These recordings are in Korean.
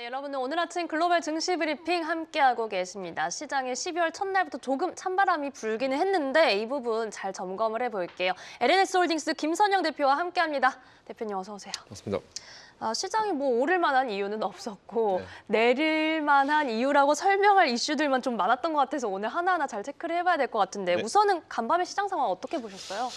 네, 여러분은 오늘 아침 글로벌 증시 브리핑 함께하고 계십니다. 시장에 12월 첫날부터 조금 찬바람이 불기는 했는데 이 부분 잘 점검을 해볼게요. LNS홀딩스 김선영 대표와 함께합니다. 대표님 어서 오세요. 맞습니다. 아, 시장이 뭐 오를 만한 이유는 없었고 네. 내릴 만한 이유라고 설명할 이슈들만 좀 많았던 것 같아서 오늘 하나하나 잘 체크를 해봐야 될 것 같은데 네. 우선은 간밤의 시장 상황 어떻게 보셨어요?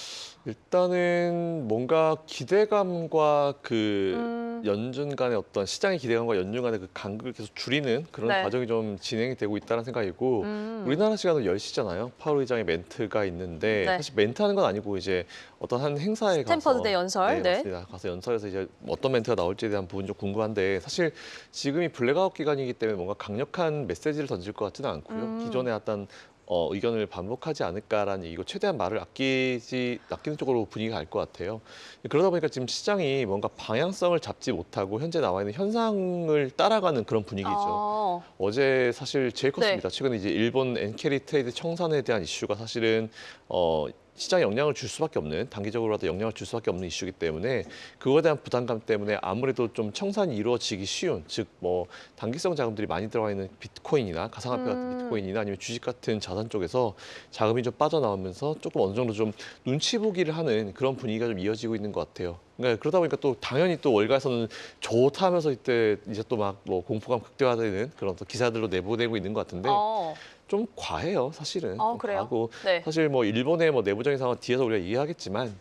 일단은 뭔가 기대감과 그 음. 연준 간의 어떤 시장의 기대감과 연준 간의 그 간극을 계속 줄이는 그런 네. 과정이 좀 진행이 되고 있다는 생각이고 음. 우리나라 시간은 10시잖아요. 파월 의장의 멘트가 있는데 네. 사실 멘트하는 건 아니고 이제 어떤 한 행사에 가서 스탠퍼드 대 연설, 네, 네. 맞습니다. 가서 연설에서 이제 어떤 멘트가 나올지에 대한 부분 좀 궁금한데 사실 지금이 블랙아웃 기간이기 때문에 뭔가 강력한 메시지를 던질 것 같지는 않고요. 음. 기존에 어떤 어, 의견을 반복하지 않을까라는 얘기고 최대한 말을 아끼지 아끼는 쪽으로 분위기가 갈 것 같아요. 그러다 보니까 지금 시장이 뭔가 방향성을 잡지 못하고 현재 나와 있는 현상을 따라가는 그런 분위기죠. 어, 어제 사실 제일 네. 컸습니다. 최근에 이제 일본 엔캐리 트레이드 청산에 대한 이슈가 사실은 어 시장에 영향을 줄 수밖에 없는 단기적으로라도 영향을 줄 수밖에 없는 이슈이기 때문에 그거에 대한 부담감 때문에 아무래도 좀 청산이 이루어지기 쉬운 즉 뭐 단기성 자금들이 많이 들어가 있는 비트코인이나 가상화폐 같은 음. 비트코인이나 아니면 주식 같은 자산 쪽에서 자금이 좀 빠져나오면서 조금 어느 정도 좀 눈치 보기를 하는 그런 분위기가 좀 이어지고 있는 것 같아요. 그러니까 그러다 보니까 또 당연히 또 월가에서는 좋다 하면서 이때 이제 또 막 뭐 공포감 극대화되는 그런 또 기사들로 내보내고 있는 것 같은데 어, 좀 과해요 사실은. 어, 좀 그래요? 과하고 네. 사실 뭐 일본의 뭐 내부적인 상황 뒤에서 우리가 이해하겠지만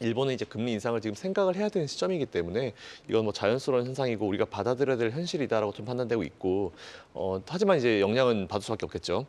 일본은 이제 금리 인상을 지금 생각을 해야 되는 시점이기 때문에 이건 뭐 자연스러운 현상이고 우리가 받아들여야 될 현실이다라고 좀 판단되고 있고 어 하지만 이제 영향은 받을 수밖에 없겠죠.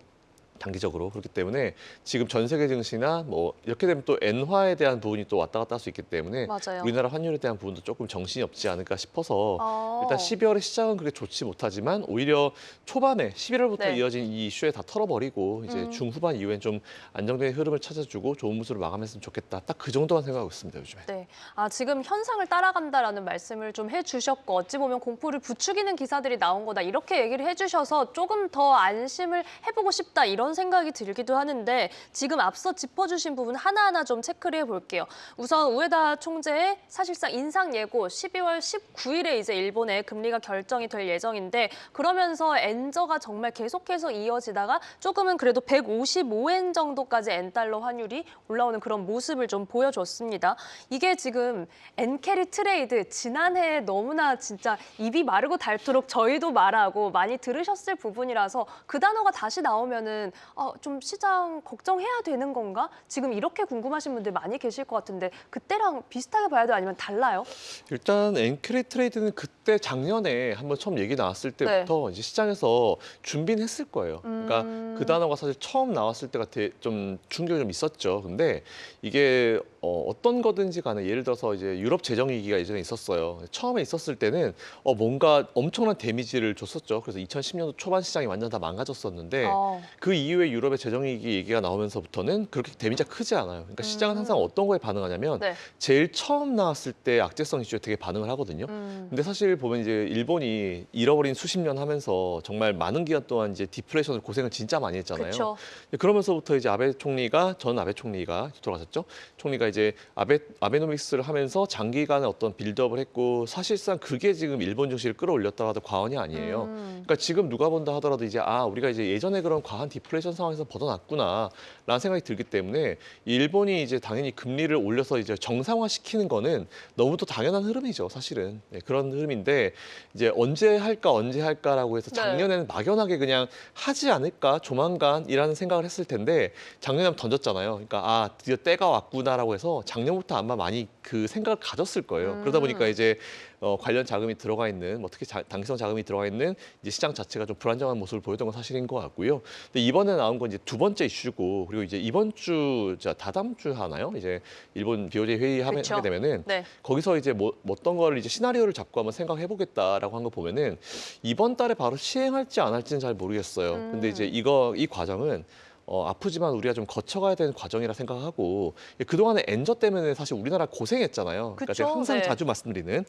단기적으로 그렇기 때문에 지금 전 세계 증시나 뭐 이렇게 되면 또 엔화에 대한 부분이 또 왔다 갔다 할 수 있기 때문에 맞아요. 우리나라 환율에 대한 부분도 조금 정신이 없지 않을까 싶어서 어. 일단 12월의 시작은 그렇게 좋지 못하지만 오히려 초반에 11월부터 네. 이어진 이 이슈에 다 털어버리고 이제 음. 중후반 이후엔 좀 안정된 흐름을 찾아주고 좋은 모습으로 마감했으면 좋겠다. 딱 그 정도만 생각하고 있습니다 요즘에. 네. 아, 지금 현상을 따라간다라는 말씀을 좀 해주셨고 어찌 보면 공포를 부추기는 기사들이 나온 거다 이렇게 얘기를 해주셔서 조금 더 안심을 해보고 싶다 이런 생각이 들기도 하는데 지금 앞서 짚어주신 부분 하나하나 좀 체크를 해볼게요. 우선 우에다 총재의 사실상 인상 예고 12월 19일에 이제 일본의 금리가 결정이 될 예정인데 그러면서 엔저가 정말 계속해서 이어지다가 조금은 그래도 155엔 정도까지 엔달러 환율이 올라오는 그런 모습을 좀 보여줬습니다. 이게 지금 엔캐리 트레이드 지난해에 너무나 진짜 입이 마르고 닳도록 저희도 말하고 많이 들으셨을 부분이라서 그 단어가 다시 나오면은 아, 좀 시장 걱정해야 되는 건가? 지금 이렇게 궁금하신 분들 많이 계실 것 같은데 그때랑 비슷하게 봐야 돼요? 아니면 달라요? 일단 엔크리 트레이드는 그때 작년에 한번 처음 얘기 나왔을 때부터 이제 시장에서 준비는 했을 거예요. 그러니까 음. 그 단어가 사실 처음 나왔을 때가 되- 좀 충격이 좀 있었죠. 근데 이게 어, 어떤 거든지 간에 예를 들어서 이제 유럽 재정 위기가 예전에 있었어요. 처음에 있었을 때는 어, 뭔가 엄청난 데미지를 줬었죠. 그래서 2010년도 초반 시장이 완전 다 망가졌었는데 어, 그 이후에 유럽의 재정 위기 얘기가 나오면서부터는 그렇게 데미지가 크지 않아요. 그러니까 시장은 항상 음. 어떤 거에 반응하냐면 네. 제일 처음 나왔을 때 악재성 이슈에 되게 반응을 하거든요. 음. 근데 사실 보면 이제 일본이 잃어버린 수십 년 하면서 정말 많은 기간 동안 이제 디플레이션을 고생을 진짜 많이 했잖아요. 그렇죠. 그러면서부터 이제 아베 총리가 전 아베 총리가 돌아가셨죠. 총리가 이제 아베 아베노믹스를 하면서 장기간의 어떤 빌드업을 했고 사실상 그게 지금 일본 증시를 끌어올렸다고 해도 과언이 아니에요. 음. 그러니까 지금 누가 본다 하더라도 이제 아 우리가 이제 예전에 그런 과한 디플레이션 상황에서 벗어났구나라는 생각이 들기 때문에 일본이 이제 당연히 금리를 올려서 이제 정상화 시키는 거는 너무도 당연한 흐름이죠 사실은 네, 그런 흐름인데 이제 언제 할까 언제 할까라고 해서 네. 작년에는 막연하게 그냥 하지 않을까 조만간이라는 생각을 했을 텐데 작년에 한번 던졌잖아요 그러니까 아 드디어 때가 왔구나라고 해서 작년부터 아마 많이 그 생각을 가졌을 거예요 음. 그러다 보니까 이제 어, 관련 자금이 들어가 있는 뭐 특히 자, 단기성 자금이 들어가 있는 이제 시장 자체가 좀 불안정한 모습을 보였던 건 사실인 것 같고요. 근데 이번에 나온 건 이제 두 번째 이슈고 그리고 이제 이번 주, 자 다다음 주 하나요? 이제 일본 BOJ 회의 하게 그쵸. 되면은 네. 거기서 이제 뭐 어떤 거를 이제 시나리오를 잡고 한번 생각해 보겠다라고 한 거 보면은 이번 달에 바로 시행할지 안 할지는 잘 모르겠어요. 음. 근데 이제 이거 이 과정은 어, 아프지만 우리가 좀 거쳐가야 되는 과정이라 생각하고 그동안에 엔저 때문에 사실 우리나라 고생했잖아요. 그러니까 제가 그쵸? 항상 네. 자주 말씀드리는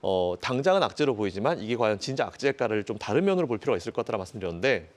어, 당장은 악재로 보이지만 이게 과연 진짜 악재일까를 좀 다른 면으로 볼 필요가 있을 것 같다라 말씀드렸는데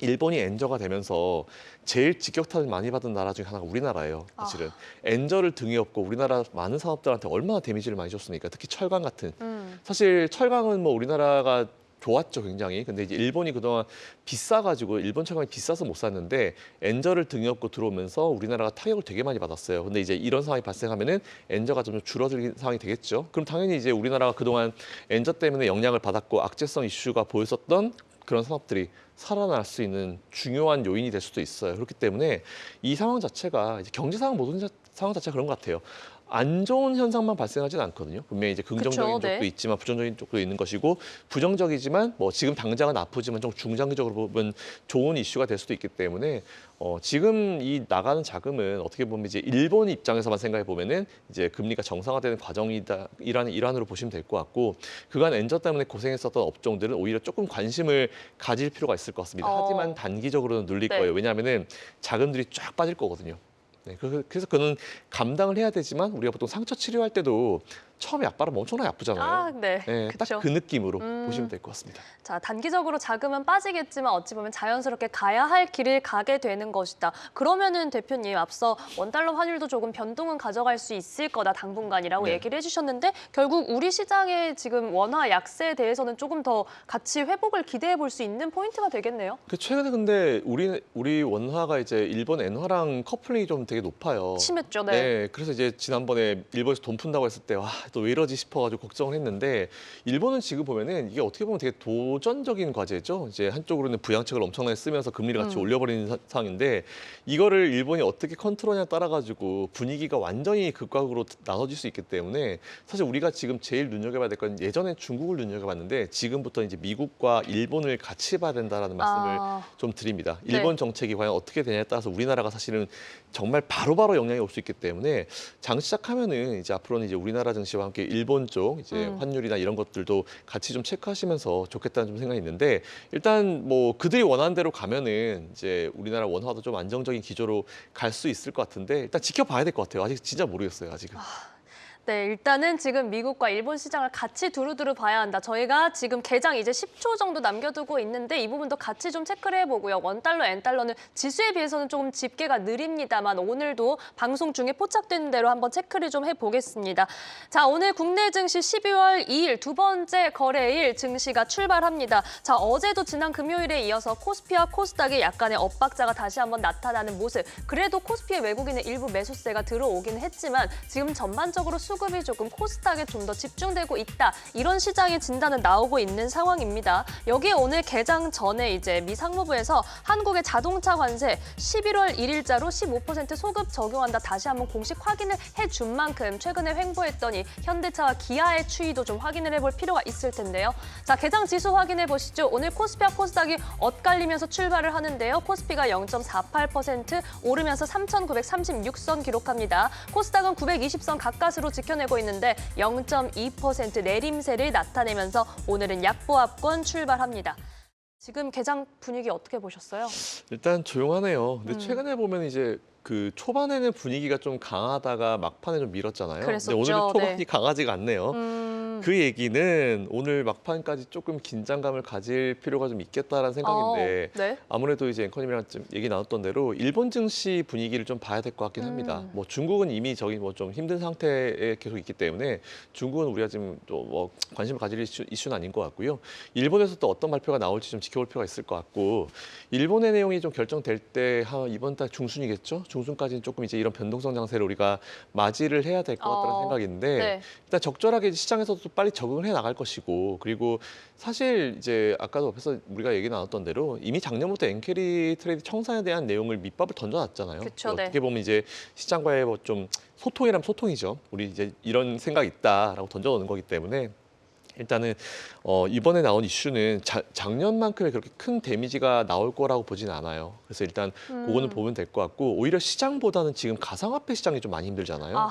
일본이 엔저가 되면서 제일 직격탄을 많이 받은 나라 중에 하나가 우리나라예요. 사실은 엔저를 등에 업고 우리나라 많은 사업들한테 얼마나 데미지를 많이 줬습니까? 특히 철강 같은 음. 사실 철강은 뭐 우리나라가 좋았죠, 굉장히. 근데 이제 일본이 그동안 비싸가지고 일본 차량이 비싸서 못 샀는데 엔저를 등에 업고 들어오면서 우리나라가 타격을 되게 많이 받았어요. 근데 이제 이런 상황이 발생하면은 엔저가 좀 줄어들 상황이 되겠죠. 그럼 당연히 이제 우리나라가 그동안 엔저 때문에 영향을 받았고 악재성 이슈가 보였었던 그런 산업들이 살아날 수 있는 중요한 요인이 될 수도 있어요. 그렇기 때문에 이 상황 자체가 이제 경제 상황 모든 자- 상황 자체가 그런 것 같아요. 안 좋은 현상만 발생하지는 않거든요. 분명히 이제 긍정적인 그쵸, 쪽도 네. 있지만 부정적인 쪽도 있는 것이고 부정적이지만 뭐 지금 당장은 아프지만 좀 중장기적으로 보면 좋은 이슈가 될 수도 있기 때문에 어 지금 이 나가는 자금은 어떻게 보면 이제 일본 입장에서만 생각해 보면은 이제 금리가 정상화되는 과정이다 일하는 일환으로 보시면 될 것 같고 그간 엔저 때문에 고생했었던 업종들은 오히려 조금 관심을 가질 필요가 있을 것 같습니다. 어. 하지만 단기적으로는 눌릴 네. 거예요. 왜냐하면은 자금들이 쫙 빠질 거거든요. 네, 그- 그래서 그는 감당을 해야 되지만 우리가 보통 상처 치료할 때도 처음에 약바르면 엄청나게 아프잖아요. 아, 네. 네, 그쵸. 딱그 느낌으로 음. 보시면 될 것 같습니다. 자, 단기적으로 자금은 빠지겠지만 어찌 보면 자연스럽게 가야 할 길을 가게 되는 것이다. 그러면은 대표님 앞서 원달러 환율도 조금 변동은 가져갈 수 있을 거다 당분간이라고 네. 얘기를 해주셨는데 결국 우리 시장의 지금 원화 약세에 대해서는 조금 더 가치 회복을 기대해 볼 수 있는 포인트가 되겠네요. 그 최근에 근데 우리 우리 원화가 이제 일본 엔화랑 커플링이 좀 되게 높아요. 심했죠, 네. 네, 그래서 이제 지난번에 일본에서 돈 푼다고 했을 때 와또 왜 이러지 싶어가지고 걱정을 했는데 일본은 지금 보면은 이게 어떻게 보면 되게 도전적인 과제죠. 이제 한쪽으로는 부양책을 엄청나게 쓰면서 금리를 같이 음. 올려버리는 사- 상황인데 이거를 일본이 어떻게 컨트롤하냐에 따라 가지고 분위기가 완전히 극악으로 나눠질 수 있기 때문에 사실 우리가 지금 제일 눈여겨봐야 될 건 예전에 중국을 눈여겨봤는데 지금부터 이제 미국과 일본을 같이 봐야 된다라는 말씀을 아, 좀 드립니다. 네. 일본 정책이 과연 어떻게 되냐에 따라서 우리나라가 사실은 정말 바로 바로 영향이 올 수 있기 때문에 장 시작하면은 이제 앞으로는 이제 우리나라 증시 와 함께 일본 쪽 이제 음. 환율이나 이런 것들도 같이 좀 체크하시면서 좋겠다는 좀 생각이 있는데 일단 뭐 그들이 원하는 대로 가면은 이제 우리나라 원화도 좀 안정적인 기조로 갈 수 있을 것 같은데 일단 지켜봐야 될 것 같아요. 아직 진짜 모르겠어요. 아직은. 네, 일단은 지금 미국과 일본 시장을 같이 두루두루 봐야 한다. 저희가 지금 개장 이제 10초 정도 남겨두고 있는데 이 부분도 같이 좀 체크를 해보고요. 원달러, 엔달러는 지수에 비해서는 조금 집계가 느립니다만 오늘도 방송 중에 포착되는 대로 한번 체크를 좀 해보겠습니다. 자, 오늘 국내 증시 12월 2일 두 번째 거래일 증시가 출발합니다. 자, 어제도 지난 금요일에 이어서 코스피와 코스닥에 약간의 엇박자가 다시 한번 나타나는 모습. 그래도 코스피의 외국인의 일부 매수세가 들어오긴 했지만 지금 전반적으로 수 급이 조금 코스닥에 좀 더 집중되고 있다. 이런 시장의 진단은 나오고 있는 상황입니다. 여기에 오늘 개장 전에 이제 미 상무부에서 한국의 자동차 관세 11월 1일자로 15% 소급 적용한다. 다시 한번 공식 확인을 해준 만큼 최근에 횡보했더니 현대차와 기아의 추이도 좀 확인을 해볼 필요가 있을 텐데요. 자, 개장 지수 확인해 보시죠. 오늘 코스피와 코스닥이 엇갈리면서 출발을 하는데요. 코스피가 0.48% 오르면서 3,936선 기록합니다. 코스닥은 920선 가까스로 지 켜내고 있는데 0.2% 내림세를 나타내면서 오늘은 약보합권 출발합니다. 지금 개장 분위기 어떻게 보셨어요? 일단 조용하네요. 근데 음. 최근에 보면 이제 그 초반에는 분위기가 좀 강하다가 막판에 좀 밀었잖아요. 그랬었죠. 근데 오늘은 초반이 네. 강하지가 않네요. 음, 그 얘기는 오늘 막판까지 조금 긴장감을 가질 필요가 좀 있겠다라는 생각인데 어, 네. 아무래도 이제 앵커님이랑 좀 얘기 나눴던 대로 일본 증시 분위기를 좀 봐야 될 것 같긴 합니다. 음. 뭐 중국은 이미 저기 뭐 좀 힘든 상태에 계속 있기 때문에 중국은 우리가 지금 또 뭐 관심을 가질 이슈, 이슈 는 아닌 것 같고요. 일본에서 또 어떤 발표가 나올지 좀 지켜볼 필요가 있을 것 같고 일본의 내용이 좀 결정될 때 한 이번 달 중순이겠죠. 중순까지는 조금 이제 이런 변동성 장세를 우리가 맞이를 해야 될 것 같다는 어, 생각인데 네. 일단 적절하게 시장에서도 빨리 적응을 해 나갈 것이고 그리고 사실 이제 아까도 앞에서 우리가 얘기 나눴던 대로 이미 작년부터 엔캐리 트레이드 청산에 대한 내용을 밑밥을 던져놨잖아요. 그쵸, 네. 어떻게 보면 이제 시장과의 뭐 좀 소통이라면 소통이죠. 우리 이제 이런 생각이 있다라고 던져놓는 거기 때문에 일단은 어, 이번에 나온 이슈는 자, 작년만큼의 그렇게 큰 데미지가 나올 거라고 보지는 않아요. 그래서 일단 그거는 음. 보면 될 것 같고 오히려 시장보다는 지금 가상화폐 시장이 좀 많이 힘들잖아요. 아,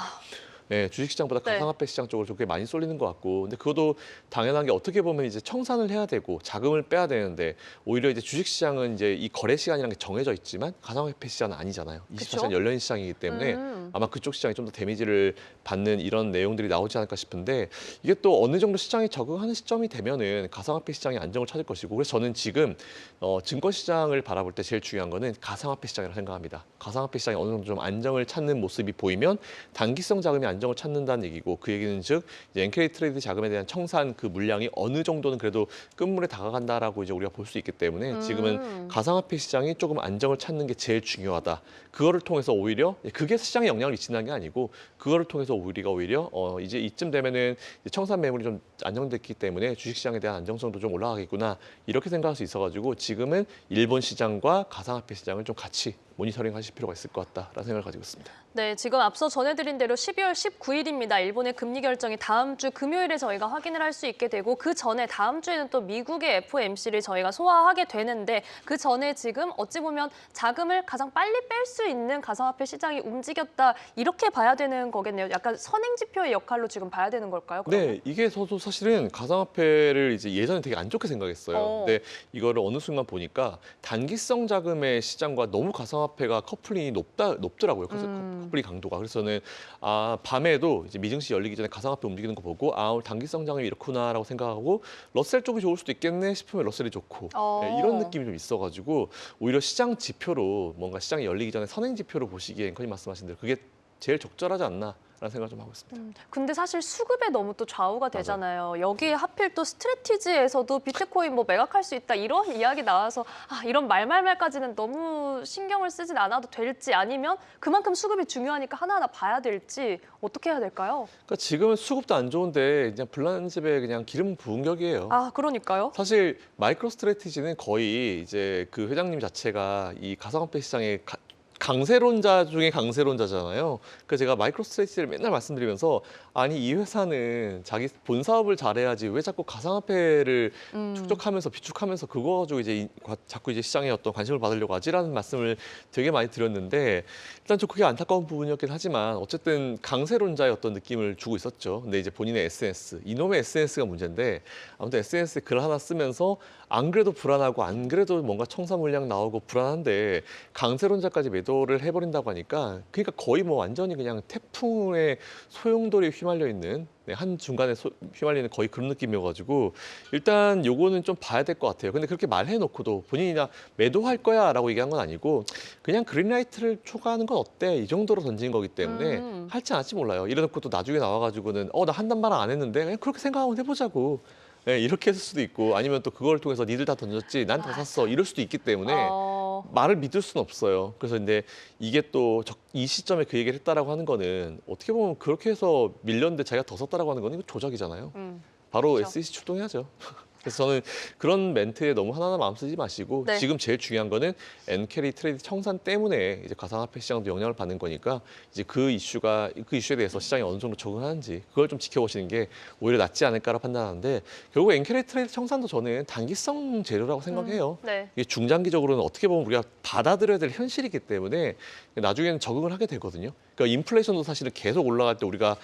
네, 주식시장보다 네. 가상화폐 시장 쪽으로 좀 꽤 많이 쏠리는 것 같고, 근데 그것도 당연한 게 어떻게 보면 이제 청산을 해야 되고 자금을 빼야 되는데 오히려 이제 주식시장은 이제 이 거래 시간이라는 게 정해져 있지만 가상화폐 시장은 아니잖아요. 24시간 그쵸? 열려 있는 시장이기 때문에 음. 아마 그쪽 시장이 좀 더 데미지를 받는 이런 내용들이 나오지 않을까 싶은데 이게 또 어느 정도 시장이 적응하는 시점이 되면은 가상화폐 시장이 안정을 찾을 것이고 그래서 저는 지금 어, 증권 시장을 바라볼 때 제일 중요한 거는 가상화폐 시장이라고 생각합니다. 가상화폐 시장이 어느 정도 좀 안정을 찾는 모습이 보이면 단기성 자금이 안정을 찾는다는 얘기고 그 얘기는 즉 NK 트레이드 자금에 대한 청산 그 물량이 어느 정도는 그래도 끝물에 다가간다라고 이제 우리가 볼 수 있기 때문에 지금은 음. 가상화폐 시장이 조금 안정을 찾는 게 제일 중요하다. 그거를 통해서 오히려 그게 시장에 영향 을 미친다는 게 아니고 그거를 통해서 우리가 오히려 어 이제 이쯤 되면은 청산 매물이 좀 안정됐기 때문에 주식 시장에 대한 안정성도 좀 올라가겠구나 이렇게 생각할 수 있어가지고 지금은 일본 시장과 가상화폐 시장을 좀 같이 모니터링 하실 필요가 있을 것 같다라는 생각을 가지고 있습니다. 네, 지금 앞서 전해드린 대로 12월 19일입니다. 일본의 금리 결정이 다음 주 금요일에 저희가 확인을 할 수 있게 되고 그 전에 다음 주에는 또 미국의 FOMC를 저희가 소화하게 되는데 그 전에 지금 어찌 보면 자금을 가장 빨리 뺄 수 있는 가상화폐 시장이 움직였다 이렇게 봐야 되는 거겠네요. 약간 선행 지표의 역할로 지금 봐야 되는 걸까요? 그러면? 네, 이게 저도 사실은 가상화폐를 이제 예전에 되게 안 좋게 생각했어요. 어. 근데 이거를 어느 순간 보니까 단기성 자금의 시장과 너무 가상화 폐가 커플링이 높다 높더라고요. 음. 커플링 강도가. 그래서 저는 아 밤에도 이제 미증시 열리기 전에 가상화폐 움직이는 거 보고 아 오늘 단기성 자금이 이렇구나라고 생각하고 러셀 쪽이 좋을 수도 있겠네 싶으면 러셀이 좋고 어. 네, 이런 느낌이 좀 있어가지고 오히려 시장 지표로 뭔가 시장이 열리기 전에 선행 지표로 보시기엔 거의 말씀하신 대로 그게 제일 적절하지 않나 라는 생각을 좀 하고 있습니다. 음, 근데 사실 수급에 너무 또 좌우가 되잖아요. 여기에 하필 또 스트레티지에서도 비트코인 뭐 매각할 수 있다 이런 이야기 나와서 아, 이런 말말말까지는 너무 신경을 쓰진 않아도 될지 아니면 그만큼 수급이 중요하니까 하나하나 봐야 될지 어떻게 해야 될까요? 그러니까 지금은 수급도 안 좋은데 그냥 불난 집에 그냥 기름 부은 격이에요. 아, 그러니까요. 사실 마이크로 스트레티지는 거의 이제 그 회장님 자체가 이 가상화폐 시장의 가- 강세론자 중에 강세론자잖아요. 그래서 제가 마이크로 스트레티지를 맨날 말씀드리면서 아니 이 회사는 자기 본 사업을 잘해야지 왜 자꾸 가상화폐를 음. 축적하면서 비축하면서 그거 가지고 이제 이- 과- 자꾸 이제 시장에 어떤 관심을 받으려고 하지라는 말씀을 되게 많이 드렸는데 일단 좀 그게 안타까운 부분이었긴 하지만 어쨌든 강세론자의 어떤 느낌을 주고 있었죠. 근데 이제 본인의 SNS 이놈의 SNS가 문제인데 아무튼 SNS에 글 하나 쓰면서 안 그래도 불안하고 안 그래도 뭔가 청사 물량 나오고 불안한데 강세론자까지 매도 를 해버린다고 하니까 그러니까 거의 뭐 완전히 그냥 태풍의 소용돌이에 휘말려 있는 네, 한 중간에 소- 휘말리는 거의 그런 느낌이어가지고 일단 요거는 좀 봐야 될 것 같아요. 근데 그렇게 말해놓고도 본인이 나 매도할 거야라고 얘기한 건 아니고 그냥 그린라이트를 초과하는 건 어때 이 정도로 던진 거기 때문에 음. 할지 안 할지 몰라요. 이래놓고 또 나중에 나와가지고는 어 나 한단 말 안 했는데 그냥 그렇게 생각 한번 해보자고. 네, 이렇게 했을 수도 있고 아니면 또 그걸 통해서 니들 다 던졌지 난 다 샀어 이럴 수도 있기 때문에 어, 말을 믿을 수는 없어요. 그래서 근데 이게 또 이 시점에 그 얘기를 했다라고 하는 거는 어떻게 보면 그렇게 해서 밀렸는데 자기가 더 썼다라고 하는 거는 이거 조작이잖아요. 음. 바로 그렇죠. SEC 출동해야죠. 그래서 저는 그런 멘트에 너무 하나하나 마음 쓰지 마시고 네. 지금 제일 중요한 거는 엔캐리 트레이드 청산 때문에 이제 가상화폐 시장도 영향을 받는 거니까 이제 그 이슈가 그 이슈에 대해서 시장이 어느 정도 적응하는지 그걸 좀 지켜보시는 게 오히려 낫지 않을까라 판단하는데 결국 엔캐리 트레이드 청산도 저는 단기성 재료라고 생각해요. 네. 이게 중장기적으로는 어떻게 보면 우리가 받아들여야 될 현실이기 때문에 나중에는 적응을 하게 되거든요. 그러니까 인플레이션도 사실은 계속 올라갈 때 우리가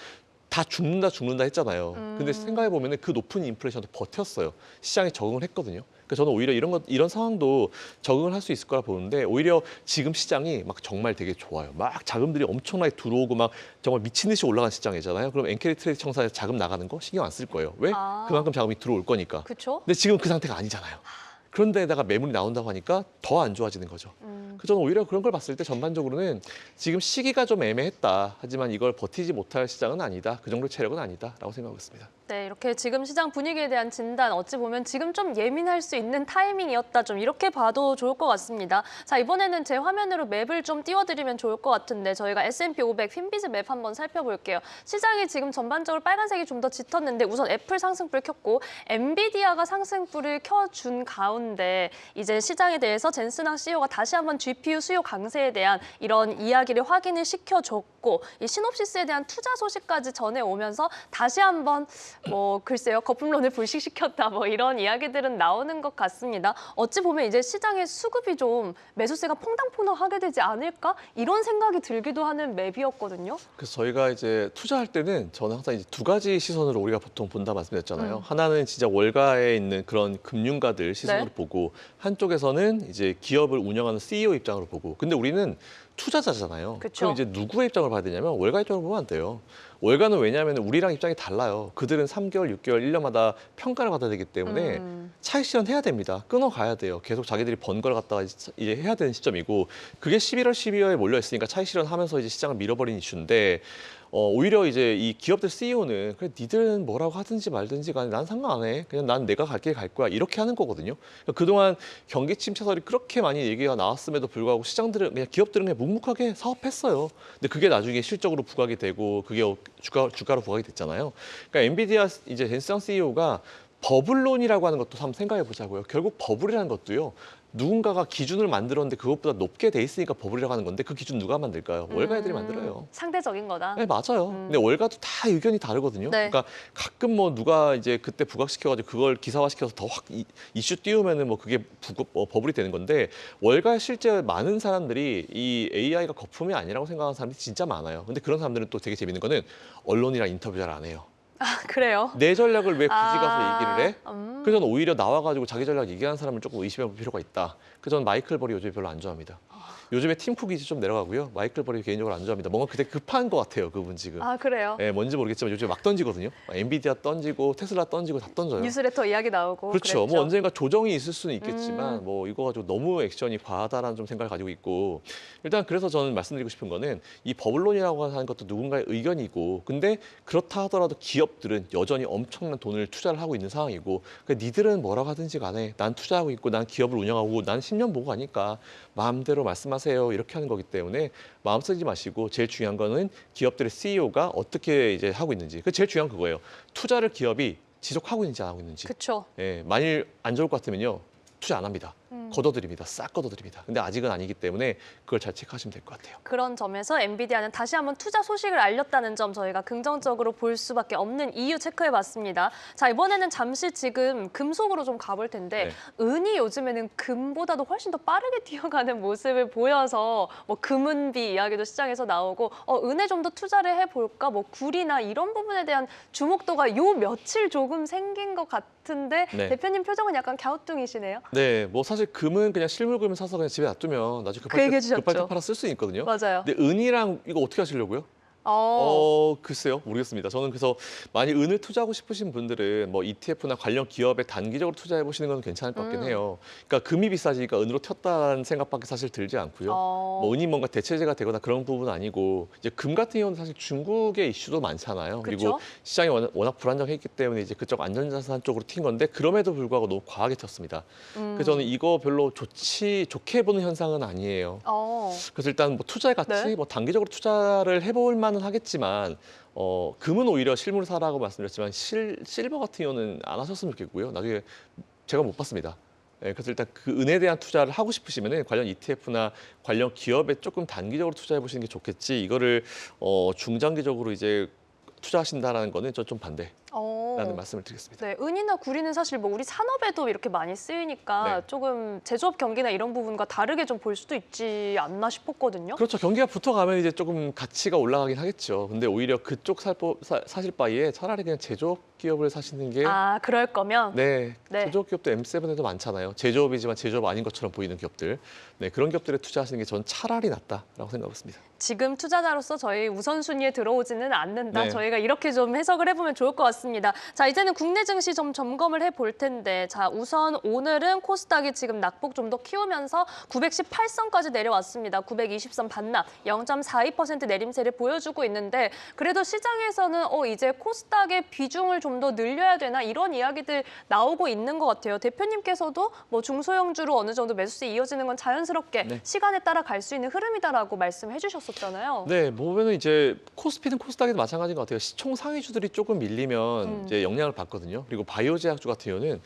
다 죽는다 죽는다 했잖아요. 근데 음. 생각해 보면은 그 높은 인플레이션도 버텼어요. 시장에 적응을 했거든요. 그러니까 저는 오히려 이런 것 이런 상황도 적응을 할 수 있을 거라 보는데 오히려 지금 시장이 막 정말 되게 좋아요. 막 자금들이 엄청나게 들어오고 막 정말 미친 듯이 올라간 시장이잖아요. 그럼 엔캐리 트레이드 청산에서 자금 나가는 거 신경 안 쓸 거예요. 왜? 아. 그만큼 자금이 들어올 거니까. 그렇죠. 근데 지금 그 상태가 아니잖아요. 그런데다가 매물이 나온다고 하니까 더 안 좋아지는 거죠. 음. 그 저는 오히려 그런 걸 봤을 때 전반적으로는 지금 시기가 좀 애매했다. 하지만 이걸 버티지 못할 시장은 아니다. 그 정도 체력은 아니다라고 생각하고 있습니다. 네, 이렇게 지금 시장 분위기에 대한 진단 어찌 보면 지금 좀 예민할 수 있는 타이밍이었다. 좀 이렇게 봐도 좋을 것 같습니다. 자, 이번에는 제 화면으로 맵을 좀 띄워드리면 좋을 것 같은데 저희가 S&P 500 핀비즈 맵 한번 살펴볼게요. 시장이 지금 전반적으로 빨간색이 좀 더 짙었는데 우선 애플 상승불 켰고 엔비디아가 상승불을 켜준 가운데 이제 시장에 대해서 젠스낭 CEO가 다시 한번 GPU 수요 강세에 대한 이런 이야기를 확인을 시켜줬고 이 시놉시스에 대한 투자 소식까지 전해오면서 다시 한번 뭐 글쎄요 거품론을 불식시켰다 뭐 이런 이야기들은 나오는 것 같습니다. 어찌 보면 이제 시장의 수급이 좀 매수세가 퐁당퐁당하게 되지 않을까 이런 생각이 들기도 하는 맵이었거든요. 그래서 저희가 이제 투자할 때는 저는 항상 이제 두 가지 시선으로 우리가 보통 본다 말씀드렸잖아요. 음. 하나는 진짜 월가에 있는 그런 금융가들 시선으로 네. 보고 한쪽에서는 이제 기업을 운영하는 CEO 입장으로 보고. 근데 우리는 투자자잖아요. 그쵸. 그럼 이제 누구의 입장을 봐야 되냐면 월가 입장을 보면 안 돼요. 월가는 왜냐하면 우리랑 입장이 달라요. 그들은 3개월, 6개월, 1년마다 평가를 받아야 되기 때문에 음. 차익 실현해야 됩니다. 끊어가야 돼요. 계속 자기들이 번걸 갖다가 이제 이제 해야 되는 시점이고 그게 11월, 12월에 몰려 있으니까 차익 실현하면서 이제 시장을 밀어버린 이슈인데 어, 오히려 이제 이 기업들 CEO는 그래 니들은 뭐라고 하든지 말든지 간에 난 상관 안 해. 그냥 난 내가 갈 길 갈 거야. 이렇게 하는 거거든요. 그러니까 그동안 경기 침체설이 그렇게 많이 얘기가 나왔음에도 불구하고 시장들은 그냥 기업들은 그냥 묵묵하게 사업했어요. 근데 그게 나중에 실적으로 부각이 되고 그게 주가 주가로 부각이 됐잖아요. 그러니까 엔비디아 이제 젠스장 CEO가 버블론이라고 하는 것도 한번 생각해 보자고요. 결국 버블이라는 것도요. 누군가가 기준을 만들었는데 그것보다 높게 돼 있으니까 버블이라고 하는 건데 그 기준 누가 만들까요? 월가 애들이 음, 만들어요. 상대적인 거다. 네 맞아요. 음. 근데 월가도 다 의견이 다르거든요. 네. 그러니까 가끔 뭐 누가 이제 그때 부각시켜가지고 그걸 기사화시켜서 더 확 이슈 띄우면은 뭐 그게 부, 어, 버블이 되는 건데 월가 실제 많은 사람들이 이 AI가 거품이 아니라고 생각하는 사람들이 진짜 많아요. 근데 그런 사람들은 또 되게 재밌는 거는 언론이랑 인터뷰 잘 안 해요. 아, 그래요? 내 전략을 왜 굳이 아, 가서 얘기를 해? 음. 그래서 저는 오히려 나와가지고 자기 전략 얘기하는 사람을 조금 의심해 볼 필요가 있다. 저는 마이클 버리 요즘에 별로 안 좋아합니다. 요즘에 팀 쿡이 좀 내려가고요. 마이클 버리 개인적으로 안 좋아합니다. 뭔가 그때 급한 것 같아요, 그분 지금. 아, 그래요? 예, 뭔지 모르겠지만 요즘에 막 던지거든요. 엔비디아 던지고 테슬라 던지고 다 던져요. 뉴스레터 이야기 나오고 그렇죠. 그랬죠. 뭐 언젠가 조정이 있을 수는 있겠지만 음. 뭐 이거 가지고 너무 액션이 과하다라는 좀 생각을 가지고 있고 일단 그래서 저는 말씀드리고 싶은 거는 이 버블론이라고 하는 것도 누군가의 의견이고 근데 그렇다 하더라도 기업들은 여전히 엄청난 돈을 투자를 하고 있는 상황이고 그러니까 니들은 뭐라고 하든지 간에 난 투자하고 있고 난 기업을 운영하고 난 10년 보고 가니까 마음대로 말씀하세요 이렇게 하는 거기 때문에 마음 쓰지 마시고 제일 중요한 거는 기업들의 CEO가 어떻게 이제 하고 있는지 그 제일 중요한 그거예요 투자를 기업이 지속하고 있는지 안 하고 있는지 그렇죠. 예, 만일 안 좋을 것 같으면요 투자 안 합니다. 음. 걷어드립니다. 싹 걷어드립니다. 근데 아직은 아니기 때문에 그걸 잘 체크하시면 될 것 같아요. 그런 점에서 엔비디아는 다시 한번 투자 소식을 알렸다는 점 저희가 긍정적으로 볼 수밖에 없는 이유 체크해봤습니다. 자 이번에는 잠시 지금 금속으로 좀 가볼 텐데 네. 은이 요즘에는 금보다도 훨씬 더 빠르게 뛰어가는 모습을 보여서 뭐 금은비 이야기도 시장에서 나오고 어, 은에 좀 더 투자를 해볼까 뭐 구리나 이런 부분에 대한 주목도가 요 며칠 조금 생긴 것 같은데 네. 대표님 표정은 약간 갸우뚱이시네요. 네, 뭐 사실 금은 그냥 실물금을 사서 그냥 집에 놔두면 나중에 그 급할 얘기 때. 급할 때 팔아 쓸 수 있거든요. 맞아요. 근데 은이랑 이거 어떻게 하시려고요? 어. 어, 글쎄요. 모르겠습니다. 저는 그래서 많이 은을 투자하고 싶으신 분들은 뭐 ETF나 관련 기업에 단기적으로 투자해 보시는 건 괜찮을 것 같긴 음. 해요. 그러니까 금이 비싸지니까 은으로 튀었다는 생각밖에 사실 들지 않고요. 어. 뭐 은이 뭔가 대체제가 되거나 그런 부분은 아니고 이제 금 같은 경우는 사실 중국의 이슈도 많잖아요. 그리고 그쵸? 시장이 워낙, 워낙 불안정했기 때문에 이제 그쪽 안전자산 쪽으로 튄 건데 그럼에도 불구하고 너무 과하게 튀었습니다. 음. 그래서 저는 이거 별로 좋지 좋게 보는 현상은 아니에요. 어. 그래서 일단 뭐 투자의 가치, 네. 뭐 단기적으로 투자를 해볼 만은 하겠지만 어 금은 오히려 실물 사라고 말씀드렸지만 실 실버 같은 경우는 안 하셨으면 좋겠고요. 나중에 제가 못 봤습니다. 예, 그래서 일단 그 은에 대한 투자를 하고 싶으시면은 관련 ETF나 관련 기업에 조금 단기적으로 투자해 보시는 게 좋겠지. 이거를 어 중장기적으로 이제 투자하신다라는 거는 저 좀 반대 라는 어. 말씀을 드리겠습니다. 네, 은이나 구리는 사실 뭐 우리 산업에도 이렇게 많이 쓰이니까 네. 조금 제조업 경기나 이런 부분과 다르게 좀 볼 수도 있지 않나 싶었거든요. 그렇죠. 경기가 붙어가면 이제 조금 가치가 올라가긴 하겠죠. 근데 오히려 그쪽 살 바- 사, 사실 바에 차라리 그냥 제조업 기업을 사시는 게 아, 그럴 거면 네, 네. 제조업 기업도 M7에도 많잖아요. 제조업이지만 제조업 아닌 것처럼 보이는 기업들. 네, 그런 기업들에 투자하시는 게 전 차라리 낫다라고 생각했습니다. 지금 투자자로서 저희 우선순위에 들어오지는 않는다. 네. 저희가 이렇게 좀 해석을 해보면 좋을 것 같습니다. 자, 이제는 국내 증시 좀 점검을 해볼 텐데, 자, 우선 오늘은 코스닥이 지금 낙폭 좀 더 키우면서 918선까지 내려왔습니다. 920선 반납, 0.42% 내림세를 보여주고 있는데, 그래도 시장에서는 어, 이제 코스닥의 비중을 좀 더 늘려야 되나 이런 이야기들 나오고 있는 것 같아요. 대표님께서도 뭐 중소형주로 어느 정도 매수세 이어지는 건 자연스럽게 네. 시간에 따라 갈 수 있는 흐름이다라고 말씀해 주셨었잖아요. 네, 보면은 이제 코스피든 코스닥에도 마찬가지인 것 같아요. 시총 상위주들이 조금 밀리면 음. 이제 영향을 받거든요. 그리고 바이오 제약주 같은 경우는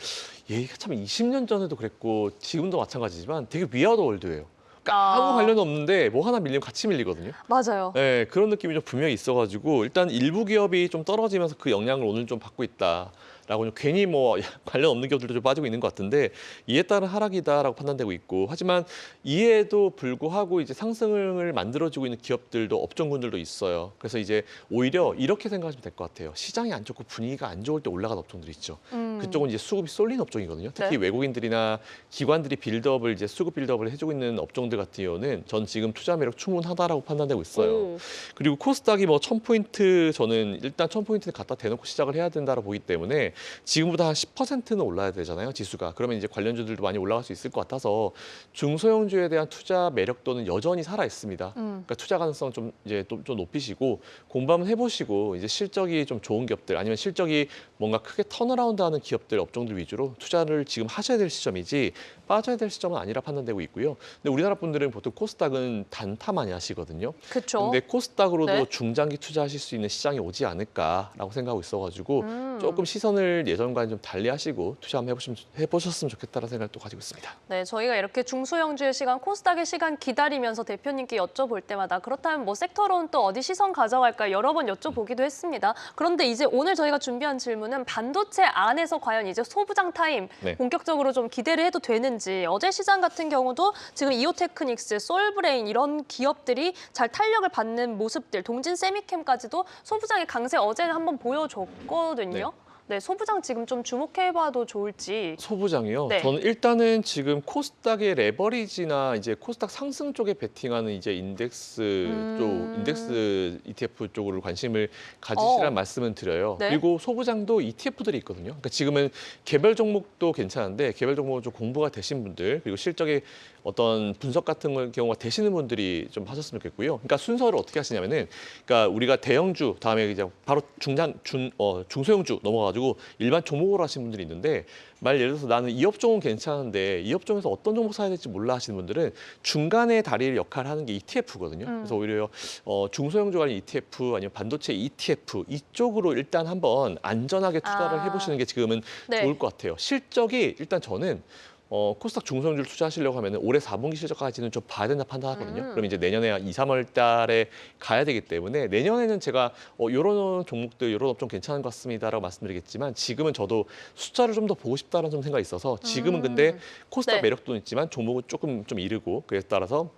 얘가 참 20년 전에도 그랬고 지금도 마찬가지지만 되게 위아더 월드예요. 그러니까 아. 아무 관련 없는데 뭐 하나 밀리면 같이 밀리거든요. 맞아요. 네, 그런 느낌이 좀 분명히 있어가지고 일단 일부 기업이 좀 떨어지면서 그 영향을 오늘 좀 받고 있다. 좀 괜히 뭐 관련 없는 기업들도 좀 빠지고 있는 것 같은데 이에 따른 하락이다라고 판단되고 있고 하지만 이에도 불구하고 이제 상승을 만들어주고 있는 기업들도 업종군들도 있어요. 그래서 이제 오히려 이렇게 생각하시면 될 것 같아요. 시장이 안 좋고 분위기가 안 좋을 때 올라간 업종들이 있죠. 음. 그쪽은 이제 수급이 쏠린 업종이거든요. 특히 네. 외국인들이나 기관들이 빌드업을 이제 수급 빌드업을 해주고 있는 업종들 같은 경우는 전 지금 투자 매력 충분하다라고 판단되고 있어요. 오. 그리고 코스닥이 뭐 1000포인트 저는 일단 1000포인트는 갖다 대놓고 시작을 해야 된다고 보기 때문에 지금보다 한 10%는 올라야 되잖아요, 지수가. 그러면 이제 관련주들도 많이 올라갈 수 있을 것 같아서 중소형주에 대한 투자 매력도는 여전히 살아 있습니다. 음. 그러니까 투자 가능성 좀 이제 또, 좀 높이시고 공부 한번 해보시고 이제 실적이 좀 좋은 기업들 아니면 실적이 뭔가 크게 턴어라운드하는 기업들 업종들 위주로 투자를 지금 하셔야 될 시점이지 빠져야 될 시점은 아니라 판단되고 있고요. 근데 우리나라 분들은 보통 코스닥은 단타 많이 하시거든요. 그쵸. 근데 코스닥으로도 네. 중장기 투자하실 수 있는 시장이 오지 않을까라고 생각하고 있어가지고 음. 조금 시선을 예전과는 좀 달리 하시고 투자 한번 해보시면 해보셨으면 좋겠다는 생각을 또 가지고 있습니다. 네, 저희가 이렇게 중소형주의 시간, 코스닥의 시간 기다리면서 대표님께 여쭤볼 때마다 그렇다면 뭐 섹터로는 또 어디 시선 가져갈까 여러 번 여쭤보기도 했습니다. 그런데 이제 오늘 저희가 준비한 질문은 반도체 안에서 과연 이제 소부장 타임 네. 본격적으로 좀 기대를 해도 되는지 어제 시장 같은 경우도 지금 이오테크닉스, 솔브레인 이런 기업들이 잘 탄력을 받는 모습들, 동진 세미캠까지도 소부장의 강세 어제는 한번 보여줬거든요. 네, 소부장 지금 좀 주목해봐도 좋을지. 소부장이요. 네. 저는 일단은 지금 코스닥의 레버리지나 이제 코스닥 상승 쪽에 베팅하는 이제 인덱스 음. 쪽 인덱스 ETF 쪽으로 관심을 가지시라는 어. 말씀은 드려요. 네. 그리고 소부장도 ETF들이 있거든요. 그러니까 지금은 개별 종목도 괜찮은데 개별 종목 좀 공부가 되신 분들 그리고 실적에 어떤 분석 같은 걸 경우가 되시는 분들이 좀 하셨으면 좋겠고요. 그러니까 순서를 어떻게 하시냐면은 그러니까 우리가 대형주 다음에 이제 바로 중장 중 어, 중소형주 넘어가 지고 일반 종목으로 하시는 분들이 있는데 말 예를 들어서 나는 이 업종은 괜찮은데 이 업종에서 어떤 종목 사야 될지 몰라 하시는 분들은 중간에 다리를 역할을 하는 게 ETF거든요. 음. 그래서 오히려 어, 중소형주 관련 ETF 아니면 반도체 ETF 이쪽으로 일단 한번 안전하게 투자를 아. 해보시는 게 지금은 네. 좋을 것 같아요. 실적이 일단 저는 어, 코스닥 중성주를 투자하시려고 하면 올해 4분기 실적까지는 좀 봐야 된다 판단하거든요. 음. 그럼 이제 내년에 2, 3월 달에 가야 되기 때문에 내년에는 제가 어, 이런 종목들, 이런 업종 괜찮은 것 같습니다라고 말씀드리겠지만 지금은 저도 숫자를 좀 더 보고 싶다는 좀 생각이 있어서 지금은 음. 근데 코스닥 네. 매력도는 있지만 종목은 조금 좀 이르고 그에 따라서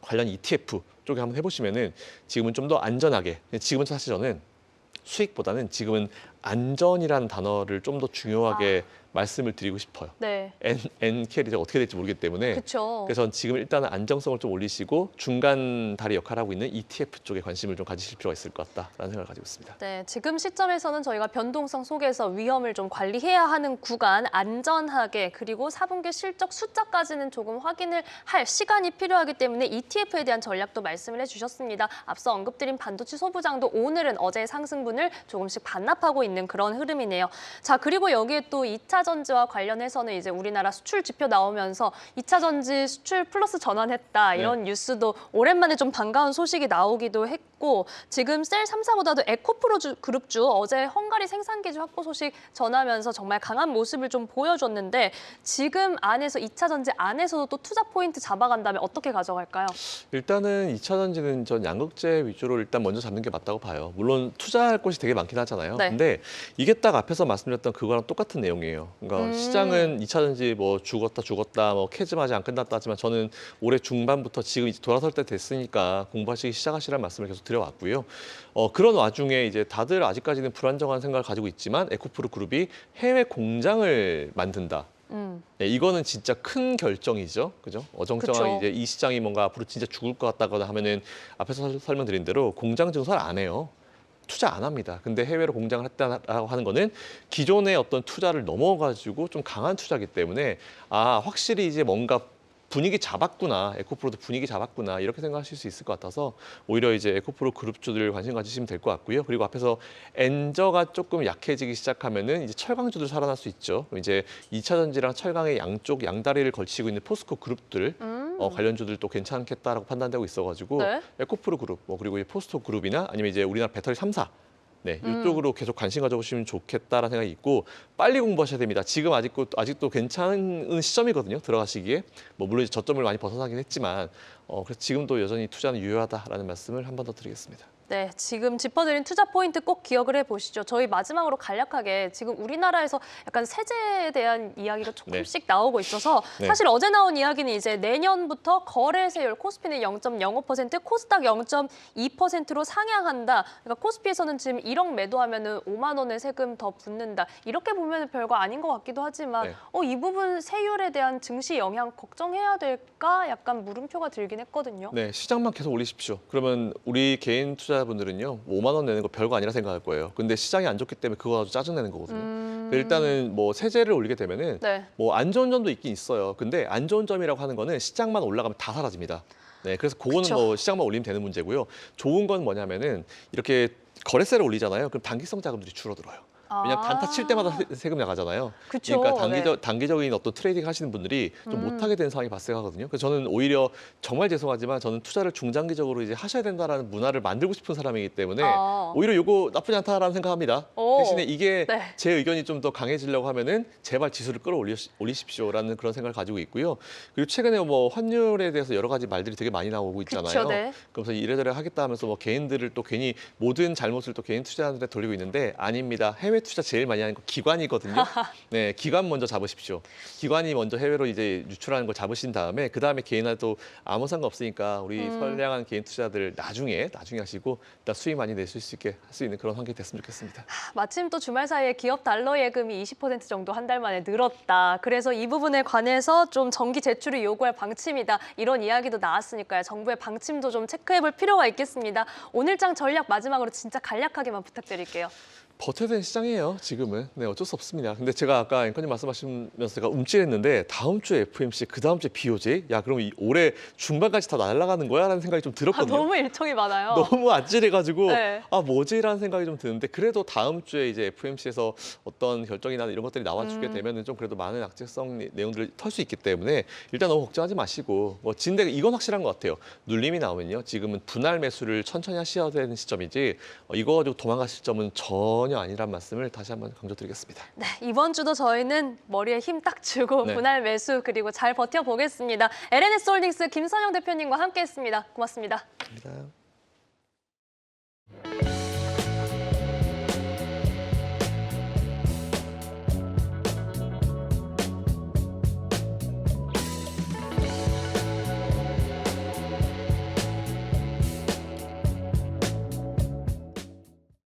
관련 ETF 쪽에 한번 해보시면은 지금은 좀 더 안전하게 지금은 사실 저는 수익보다는 지금은 안전이라는 단어를 좀 더 중요하게 말씀을 드리고 싶어요. 네, N, NKL이 제가 어떻게 될지 모르기 때문에 그렇죠. 그래서 지금 일단은 안정성을 좀 올리시고 중간 다리 역할을 하고 있는 ETF 쪽에 관심을 좀 가지실 필요가 있을 것 같다라는 생각을 가지고 있습니다. 네, 지금 시점에서는 저희가 변동성 속에서 위험을 좀 관리해야 하는 구간 안전하게 그리고 4분기 실적 숫자까지는 조금 확인을 할 시간이 필요하기 때문에 ETF에 대한 전략도 말씀을 해주셨습니다. 앞서 언급드린 반도체 소부장도 오늘은 어제의 상승분을 조금씩 반납하고 있는 그런 흐름이네요. 자, 그리고 여기에 또 2차 전지와 관련해서는 이제 우리나라 수출 지표 나오면서 2차 전지 수출 플러스 전환했다. 이런 뉴스도 오랜만에 좀 반가운 소식이 나오기도 했고 지금 셀 3사보다도 에코프로 주- 그룹주 어제 헝가리 생산기지 확보 소식 전하면서 정말 강한 모습을 좀 보여줬는데 지금 안에서 2차 전지 안에서도 또 투자 포인트 잡아간다면 어떻게 가져갈까요? 일단은 2차 전지는 전 양극재 위주로 일단 먼저 잡는 게 맞다고 봐요. 물론 투자할 곳이 되게 많긴 하잖아요. 네. 근데 이게 딱 앞에서 말씀드렸던 그거랑 똑같은 내용이에요. 그러니까 음. 시장은 2차 전지 뭐 죽었다 죽었다 뭐 캐즈마지 안 끝났다 하지만 저는 올해 중반부터 지금 이제 돌아설 때 됐으니까 공부하시기 시작하시라는 말씀을 계속 드 려왔고요. 어, 그런 와중에 이제 다들 아직까지는 불안정한 생각을 가지고 있지만 에코프로 그룹이 해외 공장을 만든다. 음, 네, 이거는 진짜 큰 결정이죠. 그죠? 어정쩡하게 그쵸. 이제 이 시장이 뭔가 앞으로 진짜 죽을 것 같다거나 하면은 앞에서 설- 설명드린 대로 공장 증설 안 해요. 투자 안 합니다. 근데 해외로 공장을 했다라고 하는 거는 기존의 어떤 투자를 넘어가지고 좀 강한 투자기 때문에 아 확실히 이제 뭔가 분위기 잡았구나 에코프로도 분위기 잡았구나 이렇게 생각하실 수 있을 것 같아서 오히려 이제 에코프로 그룹주들 관심 가지시면 될 것 같고요 그리고 앞에서 엔저가 조금 약해지기 시작하면은 이제 철강주들 살아날 수 있죠 이제 2차 전지랑 철강의 양쪽 양다리를 걸치고 있는 포스코 그룹들 음. 어, 관련주들도 괜찮겠다라고 판단되고 있어가지고 네. 에코프로 그룹 뭐 그리고 이 포스토 그룹이나 아니면 이제 우리나라 배터리 3사 네, 음. 이쪽으로 계속 관심 가져보시면 좋겠다라는 생각이 있고 빨리 공부하셔야 됩니다. 지금 아직도 아직도 괜찮은 시점이거든요. 들어가시기에 뭐 물론 이제 저점을 많이 벗어나긴 했지만 어, 그래서 지금도 여전히 투자는 유효하다라는 말씀을 한 번 더 드리겠습니다. 네, 지금 짚어드린 투자 포인트 꼭 기억을 해보시죠. 저희 마지막으로 간략하게 지금 우리나라에서 약간 세제에 대한 이야기가 조금씩 나오고 있어서 네. 사실 어제 나온 이야기는 이제 내년부터 거래세율 코스피는 0.05%, 코스닥 0.2%로 상향한다. 그러니까 코스피에서는 지금 1억 매도하면 은 5만 원의 세금 더 붙는다. 이렇게 보면 별거 아닌 것 같기도 하지만 네. 어, 이 부분 세율에 대한 증시 영향 걱정해야 될까? 약간 물음표가 들긴 했거든요. 네, 시장만 계속 올리십시오. 그러면 우리 개인 투자 자분들은요, 5만 원 내는 거 별거 아니라 생각할 거예요. 근데 시장이 안 좋기 때문에 그거 가지고 짜증 내는 거거든요. 음... 일단은 뭐 세제를 올리게 되면은 네. 뭐안 좋은 점도 있긴 있어요. 근데 안 좋은 점이라고 하는 거는 시장만 올라가면 다 사라집니다. 네, 그래서 그거는 그쵸. 뭐 시장만 올리면 되는 문제고요. 좋은 건 뭐냐면은 이렇게 거래세를 올리잖아요. 그럼 단기성 자금들이 줄어들어요. 왜냐면 단타 칠 때마다 세- 세금 나가잖아요. 아. 그쵸. 그러니까 단기적 네. 단기적인 어떤 트레이딩 하시는 분들이 좀 음. 못하게 되는 상황이 발생하거든요. 그래서 저는 오히려 정말 죄송하지만 저는 투자를 중장기적으로 이제 하셔야 된다라는 문화를 만들고 싶은 사람이기 때문에 아. 오히려 이거 나쁘지 않다라는 생각합니다. 오. 대신에 이게 네. 제 의견이 좀 더 강해지려고 하면은 제발 지수를 끌어올리십시오라는 그런 생각을 가지고 있고요. 그리고 최근에 뭐 환율에 대해서 여러 가지 말들이 되게 많이 나오고 있잖아요. 그쵸, 네. 그래서 이래저래 하겠다 하면서 뭐 개인들을 또 괜히 모든 잘못을 또 개인 투자자들한테 돌리고 있는데 아닙니다. 해외 투자 제일 많이 하는 거 기관이거든요. 네, 기관 먼저 잡으십시오. 기관이 먼저 해외로 이제 유출하는 걸 잡으신 다음에 그 다음에 개인화도 아무 상관 없으니까 우리 음. 선량한 개인 투자들 나중에 나중에 하시고 일단 수익 많이 낼수 있게 할 수 있는 그런 환경이 됐으면 좋겠습니다. 마침 또 주말 사이에 기업 달러 예금이 20% 정도 한 달 만에 늘었다. 그래서 이 부분에 관해서 좀 정기 제출을 요구할 방침이다. 이런 이야기도 나왔으니까요. 정부의 방침도 좀 체크해 볼 필요가 있겠습니다. 오늘장 전략 마지막으로 진짜 간략하게만 부탁드릴게요. 버텨야 되는 시장이에요, 지금은. 네, 어쩔 수 없습니다. 근데 제가 아까 앵커님 말씀하시면서 제가 움찔했는데 다음 주에 FMC, 그 다음 주에 BOJ? 야, 그럼 이 올해 중반까지 다 날아가는 거야? 라는 생각이 좀 아, 들었거든요. 너무 일정이 많아요. 너무 아찔해가지고 네. 아 뭐지 라는 생각이 좀 드는데 그래도 다음 주에 이제 FMC에서 어떤 결정이나 이런 것들이 나와주게 음. 되면 은 좀 그래도 많은 악재성 내용들을 털 수 있기 때문에 일단 너무 걱정하지 마시고 뭐 진데 이건 확실한 것 같아요 눌림이 나오면요 지금은 분할 매수를 천천히 하셔야 되는 시점이지 어, 이거 가지고 도망가실 점은 전혀 아니란 말씀을 다시 한번 강조드리겠습니다. 네, 이번 주도 저희는 머리에 힘 딱 주고 네. 분할 매수 그리고 잘 버텨보겠습니다. LNS 홀딩스 김선영 대표님과 함께했습니다. 고맙습니다 감사합니다.